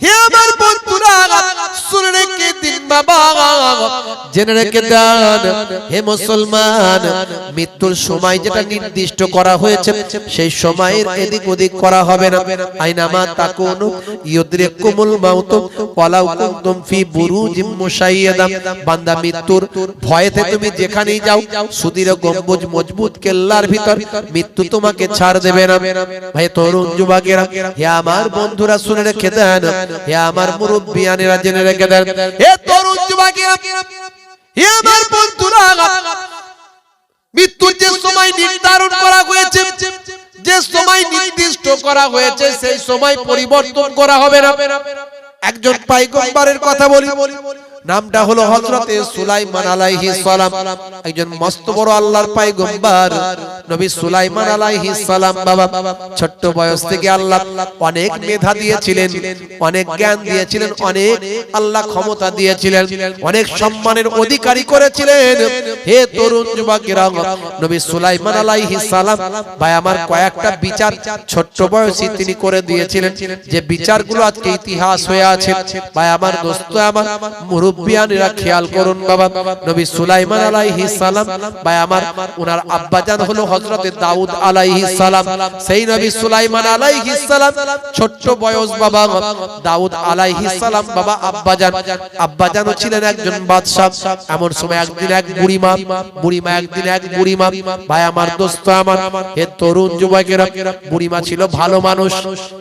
হে আমার বন্ধুরা শুনে রেখে দিন বাবা জেনে রেখে দেন হে মুসলমান মৃত্যুর সময় যেটা নির্দিষ্ট করা হয়েছে, সেই সময়ের এদিক ওদিক করা হবে না। আইনামা তাকুন মাউত ফি বুরুজিম মুশাইয়াদা বান্দা মৃত্যুর ভয়েতে তুমি যেখানেই যাও, সুদীর গম্বুজ মজবুত কেল্লার ভিতর, মৃত্যু তোমাকে ছাড় দেবে না। ভাই তরুণ যুবকেরা, হে আমার বন্ধুরা, শুনে রেখে দেন, হে আমার জেনে রেখে দেন। এ এ আমার বন্ধুরা, মৃত্যুর যে সময় নির্ধারণ করা হয়েছে, যে সময় নির্দিষ্ট করা হয়েছে, সেই সময় পরিবর্তন করা হবে না। একজন পাইগম্বারের কথা বলি। নামটা হলো হযরতে সুলাইমান আলাইহিস সালাম। একজন মস্ত বড় আল্লাহর পাইগম্বর নবী সুলাইমান আলাইহিস সালাম বাবা। ছোট্ট বয়স থেকে আল্লাহ অনেক মেধা দিয়েছিলেন, অনেক জ্ঞান দিয়েছিলেন, অনেক আল্লাহ ক্ষমতা দিয়েছিলেন, অনেক সম্মানের অধিকারী করেছিলেন। হে তরুণ যুবকেরা, নবী সুলাইমান আলাইহিস সালাম, ভাই, আমার কয়েকটা বিচার ছোট্ট বয়সে তিনি করে দিয়েছিলেন। যে বিচারগুলো আজকে ইতিহাস হয়ে আছে, ভাই, আমার দোস্ত, আমার মুরব্বিয়ানেরা খেয়াল করুন বাবা। নবী সুলাইমান আলাইহিস সালাম ভাই, আমার ওনার আব্বাজান হলো হযরতে দাউদ আলাইহিস সালাম। সেই নবী সুলাইমান আলাইহিস সালাম, ছোট্ট বয়স বাবা, দাউদ আলাইহিস সালাম বাবা, আব্বাজান। আব্বাজানও ছিলেন একজন বাদশা এমন সময় একদিন এক বুড়িমা বুড়িমা একদিন এক বুড়িমা, ভাই, আমার দোস্ত আমার, হে তরুণ যুবকেরা, বুড়িমা ছিল ভালো মানুষ।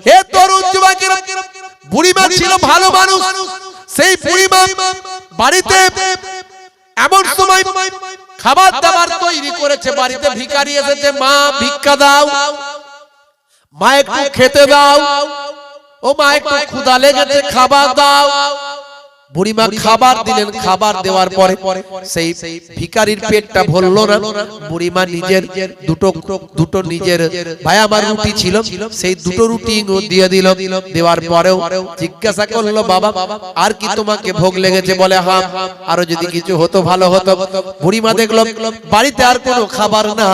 হে তরুণ যুবকেরা, বুড়িমা ছিল ভালো মানুষ। সেই পরিমাণ বাড়িতে এমন সময় খাবার দাবার তৈরি করেছে বাড়িতে ভিকারি এসেছে মা ভিক্ষা দাও। মা একটু খেতে দাও। ও মা একটু ক্ষুধা লেগেছে খাবার দাও। বুড়িমা খাবার দিলেন খাবার দেওয়ার পরে সেই ভিখারির পেটটা ভরলো না বুড়িমা নিজের দুটো দুটো নিজের ভাই আমার রুটি ছিল সেই দুটো রুটি দিয়ে দিল দেওয়ার পরেও জিজ্ঞাসা করল বাবা আর কি তোমাকে ভোগ লেগেছে? বলে হ্যাঁ আরও যদি কিছু হতো ভালো হতো বুড়িমা দেখল বাড়িতে আর কোনো খাবার না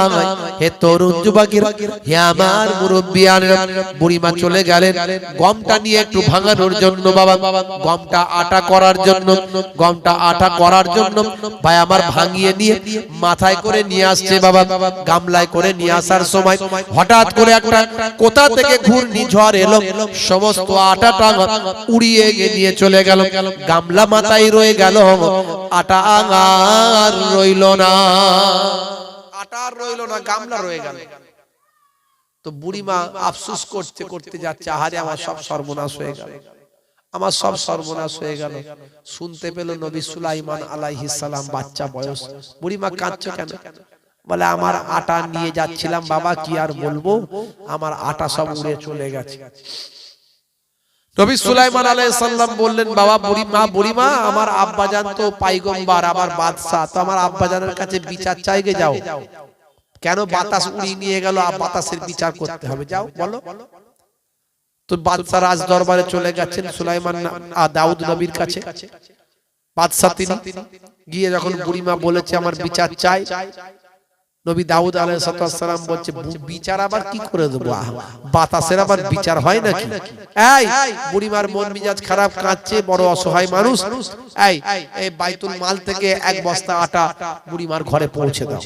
হে তরুণ যুবকের হে আমার মুরব্বিয়ানেরা বুড়িমা চলে গেলেন গমটা নিয়ে একটু ভাঙানোর জন্য বাবা গমটা আটা করার জন্য, গমটা আটা করার জন্য ভাই আমার ভাঙিয়ে নিয়ে মাথায় করে নিয়ে আসছে বাবা, গামলায় করে নিয়ে আসার সময় হঠাৎ করে একটা কোথা থেকে ঘূর্ণি ঝড় এলো, সমস্ত আটাটা উড়িয়ে নিয়ে চলে গেল, গামলা মাথায় রয়ে গেল, আটা আর রইল না। আটা রইল না, গামলা রয়ে গেল। তো বুড়িমা আফসোস করতে করতে যাচ্ছে, আহারে আমার সব সর্বনাশ হয়ে গেল। আমার সব সর্বনাশ হয়ে গেল। শুনতে পেল নবী সুলাইমান সালাম বাচ্চা বয়স। বুড়িমা কাঁদছো কেন? বলে আমার আটা নিয়ে যাচ্ছিলাম বাবা কি আর বলব? আমার আটা সব উড়ে চলে গেছে। নবী সুলাইমান আলাইহিস সালাম বললেন বাবা বুড়িমা বুড়িমা আমার আব্বাজান তো পাইগম্বার আমার বাদশা তো আমার আব্বাজানের কাছে বিচার চাইগে যাও। কেন বাতাস উড়িয়ে নিয়ে গেল? বাতাসের বিচার করতে হবে। যাও বলো। তো বাদশাহ রাজ দরবারে চলে গেছেন সুলাইমান দাউদ নবীর কাছে। বাদশাহ তিনি গিয়ে যখন বুড়িমা বলেছে আমার বিচার চাই। নবী দাউদ আলাইহিস সালাম বলছে বিচার আবার কি করে দেবো বাতাসের আবার বিচার হয় নাকি? এই বুড়িমার মন মিজাজ খারাপ কাঁদছে বড় অসহায় মানুষ। এই এই বাইতুল মাল থেকে এক বস্তা আটা বুড়িমার ঘরে পৌঁছে দাও।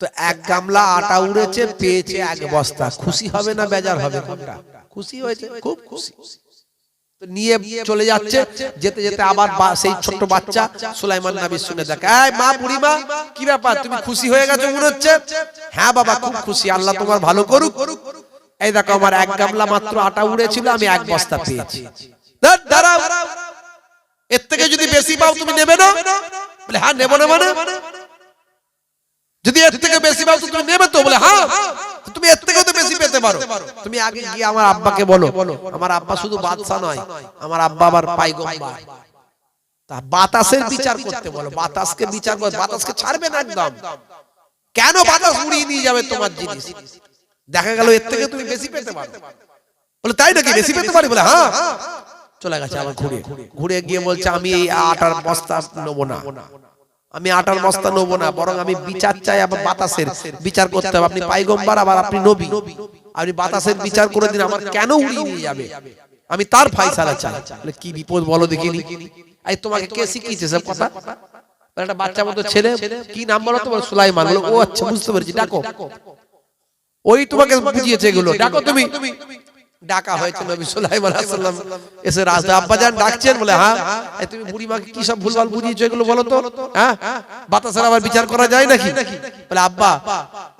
তো এক গামলা আটা উড়েছে পেয়েছে এক বস্তা। খুশি হবে না বেজার হবে কোনটা? খুশি হয়েছে? খুব খুশি। নিয়ে চলে যাচ্ছে যেতে যেতে আবার সেই ছোট্ট বাচ্চা সুলাইমান নবী শুনে দেখে এই মা বুড়ি মা কি ব্যাপার? তুমি খুশি হয়ে গেছো মনে হচ্ছে হ্যাঁ বাবা খুব খুশি আল্লাহ তোমার ভালো করুক। এই দেখো আমার এক গামলা মাত্র আটা উড়েছিল আমি এক বস্তা পেয়েছি। দাঁড়াও এর থেকে যদি বেশি পাও তুমি নেবে না বলে হ্যাঁ নেব না? মানে যদি এর থেকে বেশি পাও, তো তুমি নেবে তো? বলে হ্যাঁ তুমি এর থেকেও তো বেশি পেতে পারো। তুমি আগে গিয়ে আমার আব্বাকে বলো, আমার আব্বা শুধু বাদশা নয়, আমার আব্বা আবার পাইগম্বার। তা বাতাসের বিচার করতে বলো, বাতাসকে বিচার করে, বাতাসকে ছাড়বে না একদম। কেন বাতাস উড়িয়ে নিয়ে যাবে তোমার জিনিস? দেখা গেল এর থেকে তুমি বেশি পেতে পারো। বলে, তাই নাকি? বেশি পেতে পারি? বলে হ্যাঁ। চলে গেছে আবার ঘুরে। ঘুরে গিয়ে বলছে, আমি এই আটার বস্তা নেব না। আমি আটার বস্তা নেব না বরং আমি বিচার চাই আবার বাতাসের। বিচার করতে হবে। আপনি পাইগম্বার আবার আপনি নবী। আপনি বাতাসের বিচার করে দিন আমার কেন উড়িয়ে নিয়ে যাবে? আমি তার ফাইসালা চাই। কি বিপদ বলো দেখিনি? এই তোমাকে কে শিখিয়েছে সব কথা? একটা বাচ্চা মতো ছেলে কি নাম বলো তো? বলে, সুলাইমান। ও আচ্ছা বুঝতে পেরেছি ডাকো। ওই তোমাকে বুঝিয়েছে এগুলো। ডাকো তুমি। ডাকা হয়েছে নবী সুলাইমান আলাইহিস এসে রাজা আব্বাজান ডাকছেন বলে হ্যাঁ এই তুমি বুড়ি মাকে কি সব ভুলভাল বুঝিয়েছো এগুলো বলো তো? হ্যাঁ বাতাসের আবার বিচার করা যায় নাকি? বলে আব্বা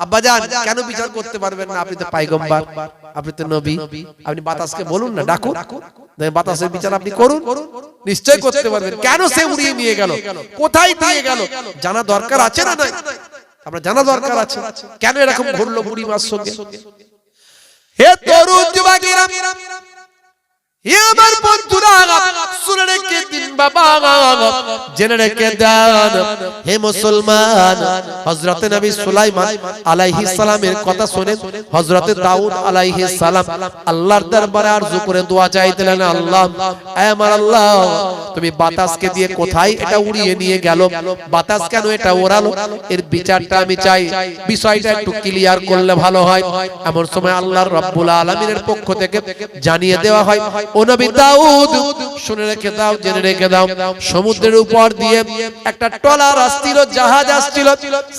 আব্বাজান কেন বিচার করতে পারবেন না? আপনি তো পাইগম্বার আপনি তো নবী। আপনি বাতাসকে বলুন না ডাকো দেখেন বাতাসের বিচার আপনি করুন। নিশ্চয় করতে পারবেন। কেন সে উড়িয়ে নিয়ে গেল? কোথায় দিয়ে গেল? জানা দরকার আছে না নাই? আমরা জানা দরকার আছে। কেন এরকম ঘুরলো বুড়ি মার সঙ্গে? হে তরুণ যুবকেরা আমার বন্ধুরা, শুনে রেখে দিন বাবা। জেনে রেখে দেন, হে মুসলমান, হযরতে নবী সুলাইমান আলাইহিস সালামের কথা শুনে হযরতে দাউদ আলাইহিস সালাম আল্লাহর দরবারে আরজু করে দোয়া চাইতেলেন, আল্লাহ এ আমার আল্লাহ, তুমি বাতাসকে দিয়ে কোথায় এটা উড়িয়ে নিয়ে গেল? বাতাস কেন এটা ওড়ালো? এর বিচারটা আমি চাই। বিষয়টা একটু ক্লিয়ার করলে ভালো হয়। এমন সময় আল্লাহর রাব্বুল আলামিনের পক্ষ থেকে জানিয়ে দেওয়া হয় ও নবী দাউদ শুনে রেখে দাও জেনে রেখে দাও সমুদ্রের উপর দিয়ে একটা টলার আসছিল জাহাজ আসছিল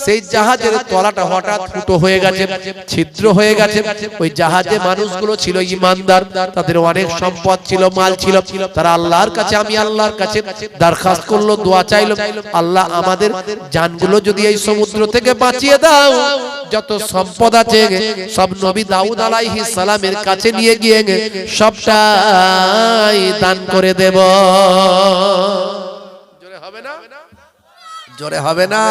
সেই জাহাজের তলাটা হঠাৎ ফুটো হয়ে গেছে ছিদ্র হয়ে গেছে। ওই জাহাজে মানুষগুলো ছিল ইমানদার তাদের অনেক সম্পদ ছিল মাল ছিল তারা আল্লাহর কাছে আমি আল্লাহর কাছে দরখাস্ত করল দোয়া চাইলো আল্লাহ আমাদের জানগুলো যদি এই সমুদ্র থেকে বাঁচিয়ে দাও যত সম্পদ আছে সব নবী দাউদ আলাইহিস সালামের কাছে নিয়ে গিয়ে সবটাই দান করে দেব। জোরে হবে না? জোরে হবে না।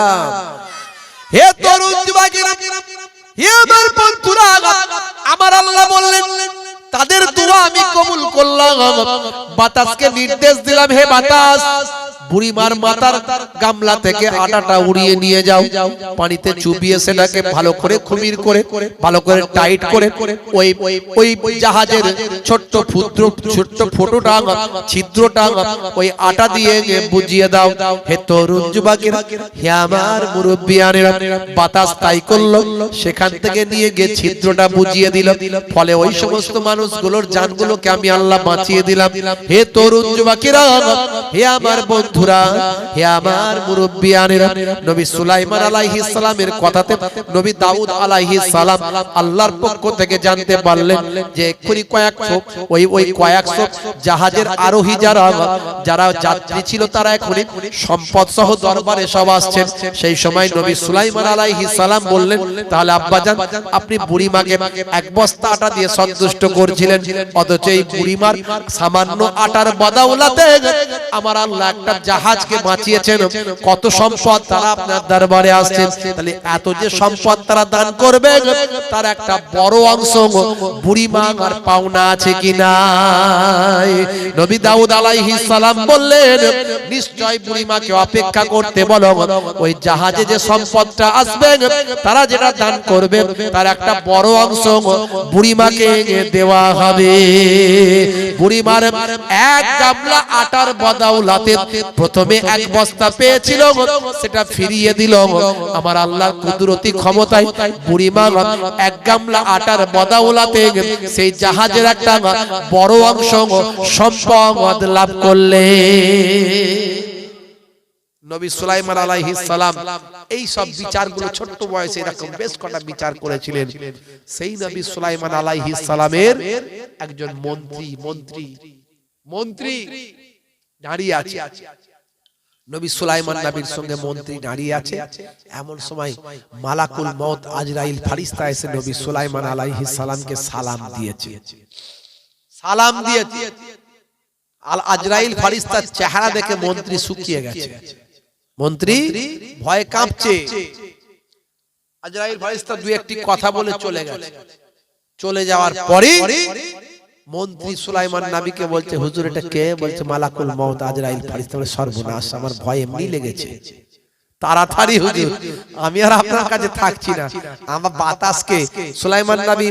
হে তরুণ যুবকেরা হে আমার বন্ধুরা আমার আল্লাহ বললেন তাদের দোয়া আমি কবুল করলাম। বাতাসকে নির্দেশ দিলাম হে বাতাস। বুড়িমার মাথার গামলা থেকে আটাটা উড়িয়ে নিয়ে যাও। পানিতে চুবিয়ে সেটাকে ভালো করে খুমির করে ভালো করে টাইট করে ওই ওই জাহাজের ছোট্ট ক্ষুদ্র ছোট্ট ফোটোটা ছিদ্রটা ওই আটা দিয়ে বুঝিয়ে দাও। হে তরুণ যুবকেরা হে আমার মুরব্বিয়ানেরা বাতাস তাই করল। সেখান থেকে নিয়ে গিয়ে ছিদ্রটা বুঝিয়ে দিল ফলে ওই সমস্ত মানুষগুলোর জানগুলোকে আমি আল্লাহ বাঁচিয়ে দিলাম। হে তরুণ যুবকেরা হে আমার বন্ধুরা, হে আমার মুরব্বিয়ানেরা, নবী সুলাইমান আলাইহিস সালামের কথাতে নবী দাউদ আলাইহিস সালাম আল্লাহর পক্ষ থেকে জানতে পারলেন যে এক্ষুনি কয়েকশো ওই ওই কয়েকশো জাহাজের আরোহী যারা যারা যাত্রী ছিল তারা এখনই সম্পদ সহ দরবারে সব আসছেন। সেই সময় নবী সুলাইমান আলাইহিস সালাম বললেন, তাহলে আব্বাজান, আপনি বুড়িমাকে এক বস্তা আটা দিয়ে সন্তুষ্ট করছিলেন, অথচ এই বুড়িমার সামান্য আটার বদাউলাতে আমার আল্লাহ একটা জাহাজকে বাঁচিয়েছেন কত সম্পদ তারা আপনার দরবারে আসছেন তাহলে এত যে সম্পদ তারা দান করবে তার একটা বড় অংশ বুড়িমা আর পাওনা আছে কিনা? নবী দাউদ আলাইহিস সালাম বললেন নিশ্চয় বুড়িমাকে অপেক্ষা করতে বলো ওই জাহাজে যে সম্পদটা আসবে তারা যেটা দান করবে তার একটা বড় অংশ বুড়িমাকে দেওয়া হবে। বুড়িমার এক গামলা আটার বদাউলাতে প্রথমে এক বস্তা পেয়েছিল সেটা ফিরিয়ে দিল। আমার আল্লাহর কুদরতি ক্ষমতায় বুড়িমা এক গামলা আটার বদাউলাতে সেই জাহাজের একটা বড় অংশ সম্পদ লাভ করলে। নবী সুলাইমান আলাইহিস সালাম এই সব বিচারগুলো ছোট্ট বয়সে এরকম বেশ কটা বিচার করেছিলেন। সেই নবী সুলাইমান আলাইহিস সালামের একজন মন্ত্রী মন্ত্রী। মন্ত্রী। দাঁড়িয়ে আছে। নবী সুলাইমান নবীর সঙ্গে মন্ত্রী দাঁড়িয়ে আছে। এমন সময় মালাকুল মউত আজরাইল ফারিস্তা এসে নবী সুলাইমান আলাইহিস সালামকে সালাম দিয়েছে। সালাম দিয়েছে। আল আজরাইল ফারিস্তার চেহারা দেখে মন্ত্রী শুকিয়ে গেছে। মন্ত্রী, ভয়ে কাঁপছে। আজরাইল ফারিস্তা দুই একটি কথা বলে চলে গেছে। চলে যাওয়ার পরে মন্ত্রী সুলাইমান নাবিকে বলছে হুজুর এটা কে? বলছে মালাকুল মউত আজরাইল ফারিস্তা বলে সর্বনাশ আমার ভয় এমনি লেগেছে। তাড়াতাড়ি হুজুর আমি আর আপনার কাছে থাকছি না। আমার বাতাসকে সুলাইমান নবী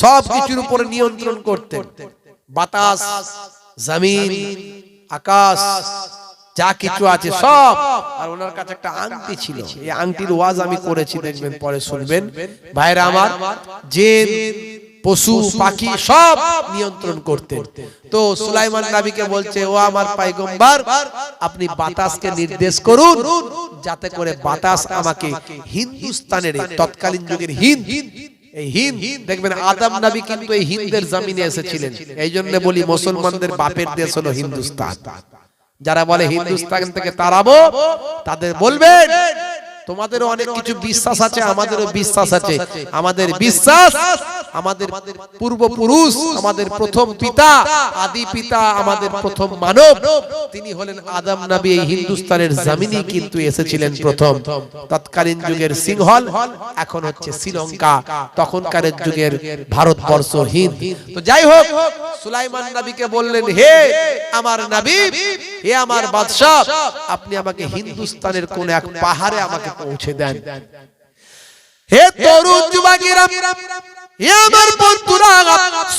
সব কিছুর উপরে নিয়ন্ত্রণ করতেন। বাতাস জমিন আকাশ যা কিছু আছে সব। আর ওনার কাছে একটা আংটি ছিল। এই আংটির ওয়াজ আমি করেছি দেখবেন পরে শুনবেন। ভাইরা আমার যে পশু পাখি সব নিয়ন্ত্রণ করতেন। তো সুলাইমান নবীকে বলছে ও আমার পাইগম্বার আপনি বাতাসকে নির্দেশ করুন যাতে করে বাতাস আমাকে হিন্দুস্তানের তৎকালীন যুগের হিন্দ এই হিন্দ দেখবেন আদম নবী কিন্তু এই হিন্দের জমিনে এসেছিলেন। এই জন্য বলি মুসলমানদের বাপের দেশ হলো হিন্দুস্তান। যারা বলে হিন্দুস্তান থেকে তাড়াবো তাদের বলবেন তোমাদেরও অনেক কিছু বিশ্বাস আছে আমাদেরও বিশ্বাস আছে। আমাদের বিশ্বাস আমাদের পূর্বপুরুষ আমাদের প্রথম পিতা আদি পিতা আমাদের প্রথম মানব। তিনি হলেন আদম নবী এই হিন্দুস্তানের জমিনে কিন্তু এসেছিলেন প্রথম। তৎকালীন যুগের সিংহল এখন হচ্ছে শ্রীলঙ্কা। তখনকার যুগের ভারতবর্ষ হিন্দ। তো যাই হোক সুলাইমান নবীকে বললেন হে আমার নবী হে আমার বাদশাহ আপনি আমাকে হিন্দুস্তানের কোন এক পাহাড়ে আমাকে পৌঁছে দেন হে তরুণ যুবকেরা আমার বন্ধুরা,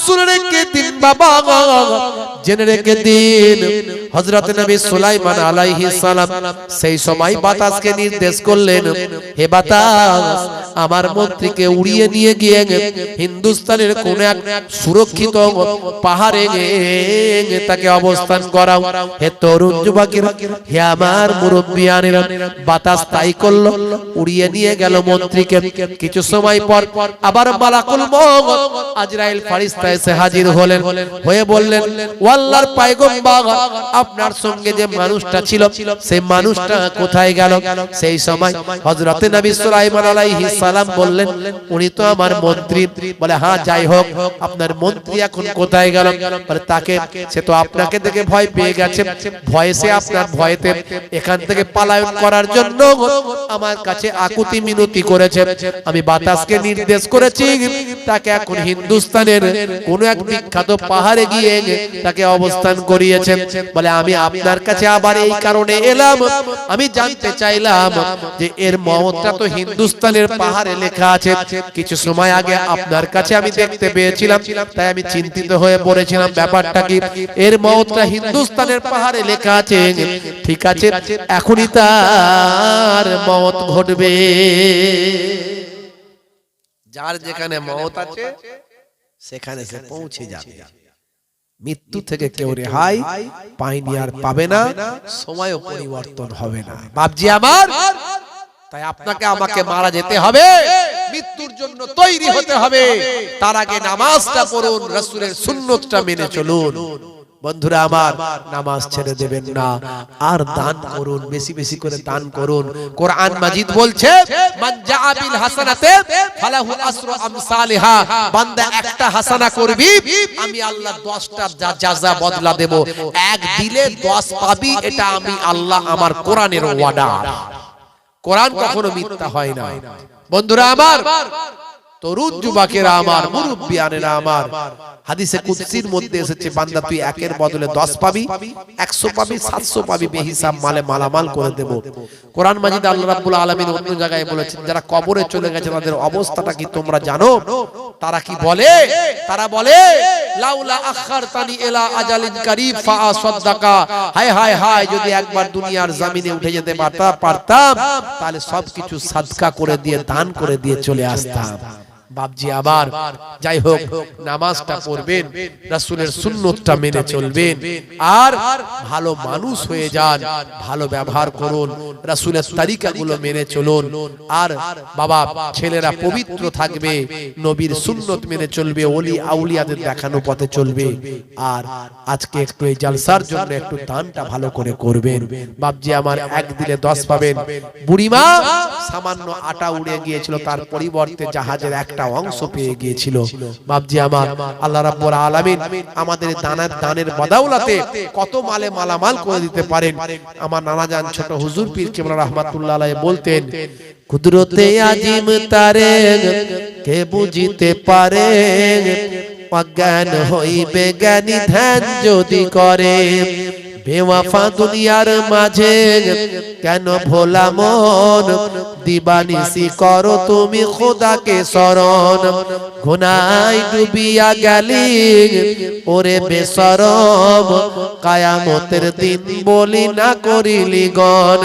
শুনে রেখে দিন বাবা জেনে রেখে দিন, হযরত নবী সুলাইমান আলাইহিস সালাম সেই সময় বাতাসকে নির্দেশ করলেন, হে বাতাস, আমার মন্ত্রীকে উড়িয়ে নিয়ে গিয়ে হিন্দুস্তানের কোন এক সুরক্ষিত পাহাড়ে তাকে অবস্থান করাও। হে তরুণ যুবকেরা, হে আমার বাতাস তাই করল, উড়িয়ে নিয়ে গেল মন্ত্রীকে। কিছু সময় পর আবার মালাকুল মউত আজরাইল ফেরেশতা এসে হাজির হলেন হয়ে বললেন ও আল্লাহর পয়গম্বর আপনার সঙ্গে যে মানুষটা ছিল সেই মানুষটা কোথায় গেল? সেই সময় হযরত নবী সুলাইমান আলাইহিস সালাম বললেন উনি তো আমার মন্ত্রী। বলে হ্যাঁ যাই হোক আপনার মন্ত্রী এখন কোথায় গেল? বলে তাকে সে তো আপনাকে দেখে ভয় পেয়ে গেছে। ভয়ে সে আপনার ভয়েতে এখান থেকে পালায়ন করার জন্য আমার কাছে আকুতি মিনতি করেছে। আমি বাতাসকে নির্দেশ করেছি তাকে এখন হিন্দুস্তানের কোন এক বিখ্যাত পাহাড়ে গিয়ে তাকে অবস্থান করিয়েছেন। বলে, আমি আপনার কাছে আবার এই কারণে এলাম। আমি জানতে চাইলাম যে এর মহৎটা তো হিন্দুস্তানের পাহাড়ে লেখা আছে। কিছু সময় আগে আপনার কাছে আমি দেখতে পেয়েছিলাম, তাই আমি চিন্তিত হয়ে পড়েছিলাম। ব্যাপারটা কি? এর মহৎটা হিন্দুস্তানের পাহাড়ে লেখা আছে। ঠিক আছে, এখনই তার মত ঘটবে। যার যেখানে মত আছে সেখানে সে পৌঁছে যাবে। মৃত্যু থেকে কেউ রেহাই পাইনি আর পাবে না। সময়ও পরিবর্তন হবে না। বাপজি আমার তাই আপনাকে আমাকে মারা যেতে হবে। মৃত্যুর জন্য তৈরি হতে হবে। তার আগে নামাজটা পড়ুন রাসূলের সুন্নতটা মেনে চলুন। বন্ধুরা আমার নামাজ ছেড়ে দেবেন না। আর দান করুন বেশি বেশি করে দান করুন। কোরআন মাজিদ বলছে মান জাআ বিল হাসানাতে ফালাহু আসরু আমসালিহা। বান্দা একটা হাসানা করবি আমি আল্লাহ 10টা জাযা বদলা দেব। এক দিলে 10 পাবি এটা আমি আল্লাহ আমার কোরআনের ওয়াদা। কোরআন কখনো মিথ্যা হয় না। বন্ধুরা আমার তরুণ যুবকেরা আমার মুরব্বিয়ানেরা আমার। হাদিসে কুদসির মধ্যে এসেছে বান্দা তুই একের বদলে 10 পাবি 100 পাবি 700 পাবি বেহিসাব মালে মালামাল করে দেব। কোরআন মাজিদ আল্লাহ রাব্বুল আলামিন অন্য জায়গায় বলেছেন যারা কবরে চলে গেছে তাদের অবস্থাটা কি তোমরা জানো? তারা কি বলে? তারা বলে লাউলা আখারতানি ইলা আজালিন কারীব ফা আসাদাকা হায় হায় হায় যদি একবার দুনিয়ার জমিনে উঠে যেতে পারতাম পারতাম তাহলে সবকিছু সাদকা করে দিয়ে দান করে দিয়ে চলে আসতাম। বাপজি আবার যাই হোক নামাজটা পড়বেন রাসূলের সুন্নতটা মেনে চলবেন। আর ভালো মানুষ হয়ে যান ভালো ব্যবহার করুন রাসূলের তরিকাগুলো মেনে চলুন। আর বাবা ছেলেরা পবিত্র থাকবে নবীর সুন্নত মেনে চলবে ওলি আউলিয়াদের দেখানো পথে চলবে। আর আজকে একটু এই জালসার জন্য একটু দানটা ভালো করে করবেন। বাপজি আমার এক দিলে দশ পাবেন। বুড়িমা সামান্য আটা উড়ে গিয়েছিল তার পরিবর্তে জাহাজের একটা অংশ পেয়ে গিয়েছিল। বাপজি আমার আল্লাহ রাব্বুল আলামিন আমাদের দানের দানের বদাউলাতে কত মালে মালামাল করে দিতে পারেন। আমার নানা জান ছোট হুজুর পীর কেবলা রাহমাতুল্লাহ আলাইহি বলতেন কুদরতে আজিম তারে কে বুঝিতে পারে অজ্ঞান হইবে জ্ঞানী ধ্যান যদি করে। বেওয়াফা দুনিয়ার মাঝে কেন ভোলা মন? দিবানিসি করো তুমি খোদাকে শরণ গুনাই ডুবিয়া গেলি। ওরে বেসরম। কায়ামতের দিন বলি না করিলি গন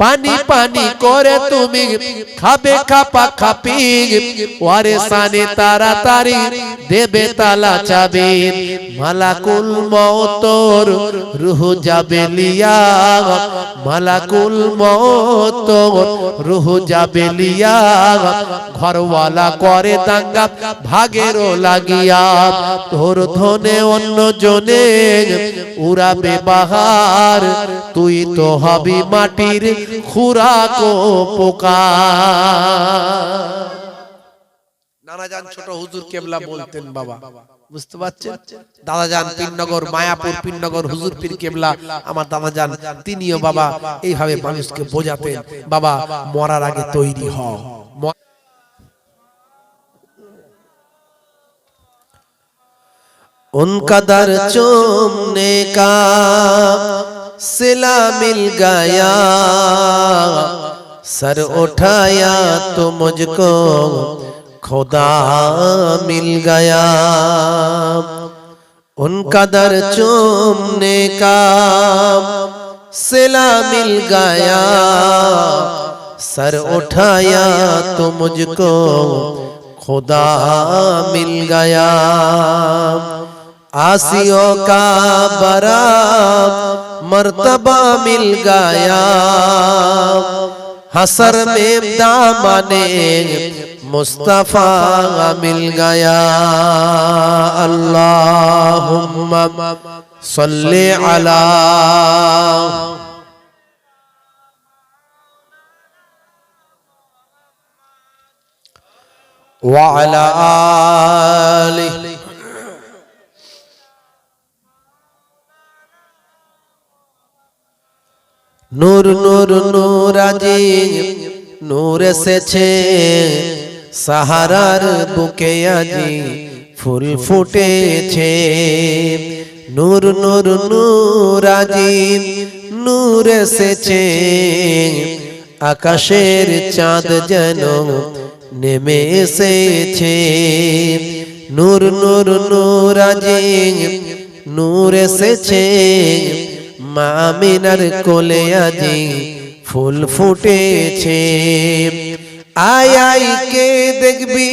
পানি পানি করে তুমি খাবে খাপা খাপি ওরে সানে তাড়াতাড়ি দেবে তালা চাবি। মালাকুল মতর রুহ যাবে লিয়া মালাকুল মতর রুহ যাবে লিয়া ঘরওয়ালা করে দাঙ্গা, ভাগেরও লাগিয়া। তোর ধনে অন্য জনে উড়াবে বাহার। তুই তো হবি মাটির খুরাক পোকা। নানা যান ছোট হুজুর কেবলা বলতেন বাবা বুঝতে পারছেন দাদা যান পীরনগর মায়াপুর পীরনগর হুজুর পীর কেবলা আমার দাদা যান তিনিও বাবা এইভাবে মানুষকে বোঝাতেন বাবা মরার আগে তৈরি হও ম- उनका दर चूमने का सिला मिल गया सर उठाया तो मुझको खुदा मिल गया। उनका दर चूमने का सिला मिल गया। सर उठाया तो मुझको खुदा मिल गया। आसियों का बरा मर्तबा मिल गया। حسر میں دامانے مصطفیٰ مل گیا اللہم صلی علی وعلى آله নূর নূর নূর আজি নূর এসেছে। সাহারার বুকে আজি ফুল ফুটেছে। নূর নূর নূর আজি নূর এসেছে। আকাশের চাঁদ যেন নেমে এসেছে। নূর নূর নূর আজি নূর এসেছে। মামিনার কোলে আজি ফুল ফুটেছে। আই আই কে দেখবি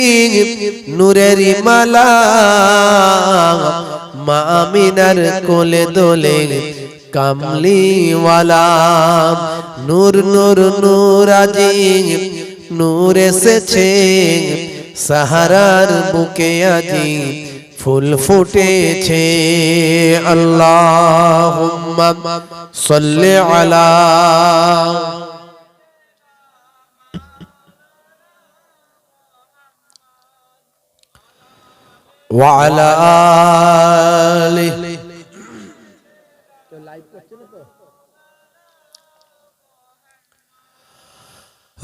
নূরের মালা? মামিনার কোলে দোলে কামলিওয়ালা। নূর নূর নূর আজি নূর এসেছে। সাহারার বুকে আজি ফুল ফুটেছে আল্লাহুম্মা সাল্লি আলা وعلى آله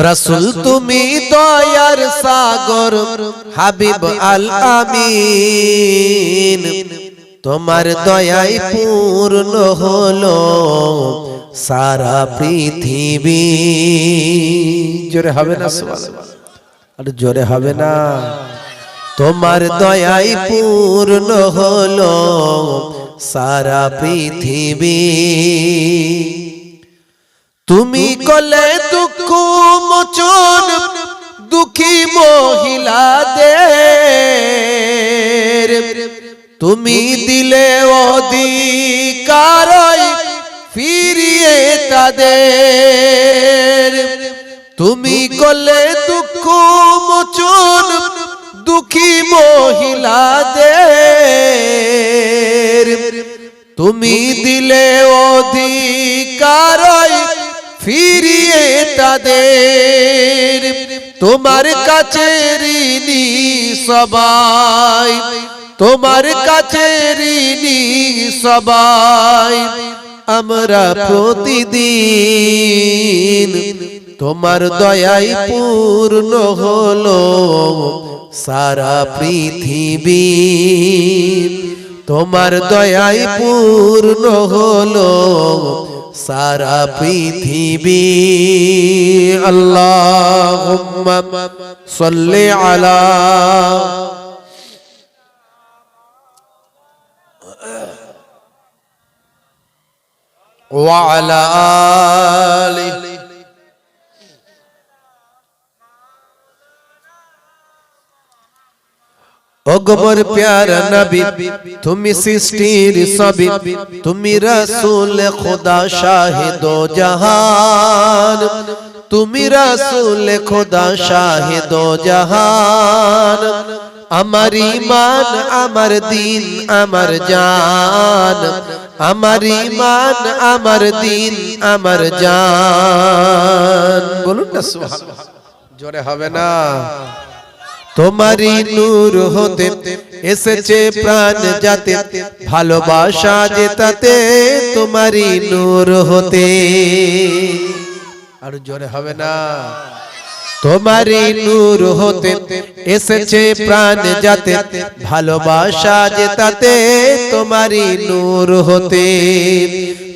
রসুল তুমি দয়ার সাগর, হাবিব আল আমিন তোমার দয়াই পূর্ণ হলো সারা পৃথিবী। জোরে হবে না আর জোরে হবে না। তোমার দয়াই পূর্ণ হলো সারা পৃথিবী। তুমি কলে দুঃখ মোচন দুঃখী মহিলাদের। তুমি দিলে অধিকার ফিরিয়ে তাদের। তুমি কলে দুঃখ মোচন দুঃখী মহিলা মহিলাদের। তুমি দিলে অধিকার ফিরিয়ে তাদের। তোমার কাছে ঋণী সবাই, তোমার কাছে ঋণী সবাই। আমরা প্রতিদিন তোমার দয়াই পূর্ণ হলো সারা পৃথিবী। তোমার দয়াই পূর্ণ হলো সারা পৃথিবী আল্লাহ সাল্লি আলা وعلى آله অগবর প্যারা নবী, তুমি সৃষ্টির সবই তুমি রসুল খোদা শাহিদ জাহান। তুমি রসুল খোদা শাহিদ জাহান। আমার ইমান আমার দিন, আমার জান। আমার ইমান আমার দিন, আমার জান। বলুন না। জোরে হবে না। তোমারই নূর হতে এসেছে প্রাণ যাতে, ভালোবাসা যেতাতে তোমারই নূর হতে। আর জোরে হবে না। তোমারই নূর হতে এসেছে প্রাণ যাতে, ভালোবাসা যেতাতে তোমারই নূর হতে।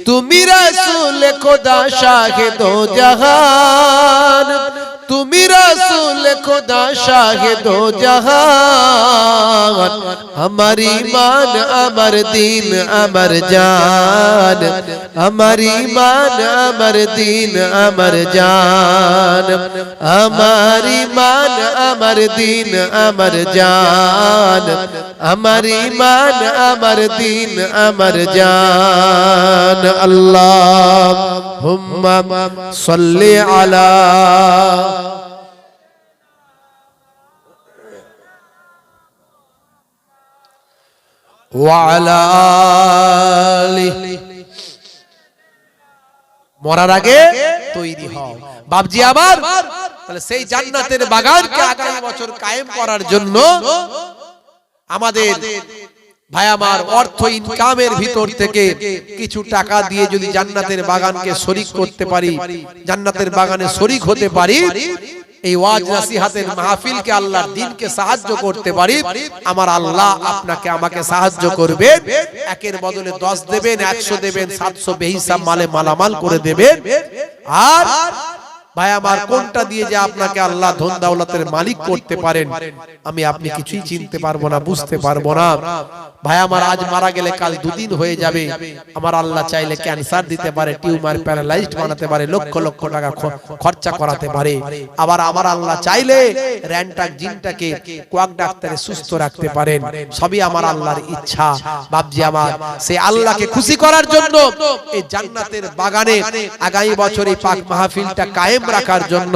তুমি রাসূল খোদা শাহিদ জাহান তুমি রসুল খোদা শাহেদ জাহান। আমার ইমান আমার দিন, আমার জান। আমার ইমান আমার দিন, আমার জান। আমার ইমান আমার দিন, আমার জান। আমার ইমান আমার দিন, আমার জান। আল্লাহ হুম্মা সাল্লি আলা মরার আগে তৈরি হও। বাবজি আবার, তাহলে সেই জান্নাতের বাগানকে আগামী বছর কায়েম করার জন্য আমাদের ভাই, আমার অর্থ ইনকামের ভিতর থেকে কিছু টাকা দিয়ে যদি জান্নাতের বাগানকে শরিক করতে পারি, জান্নাতের বাগানে শরিক হতে পারি, এই ওয়াজ নাসিহাতের মাহফিলকে আল্লাহর দিনকে সাহায্য করতে পারি, আমার আল্লাহ আপনাকে আমাকে সাহায্য করবে, একের বদলে দশ দেবেন, একশো দেবেন, সাতশো বেহিসাব মালে মালামাল করে দেবেন, আর ভাই, আমার কোনটা দিয়ে যে আপনাকে আল্লাহ ধন দাওলাতের মালিক করতে পারেন, আমি আপনি কিছুই চিনতে পারব না, বুঝতে পারব না। ভাই, আমার আজ মারা গেলে কাল দুদিন হয়ে যাবে। আমার আল্লাহ চাইলে ক্যান্সার দিতে পারে, টিউমার প্যারালাইজড বানাতে পারে, লক্ষ লক্ষ টাকা খরচা করাতে পারে। আবার আমার আল্লাহ চাইলে র্যান্টাক জিনটাকে কোয়াক ডাক্তারে সুস্থ রাখতে পারেন। সবই আমার আল্লাহর ইচ্ছা। বাবজি আমার, সে আল্লাহকে খুশি করার জন্য এই জান্নাতের বাগানে আগামী বছর এই পাক মাহফিলটা রাখার জন্য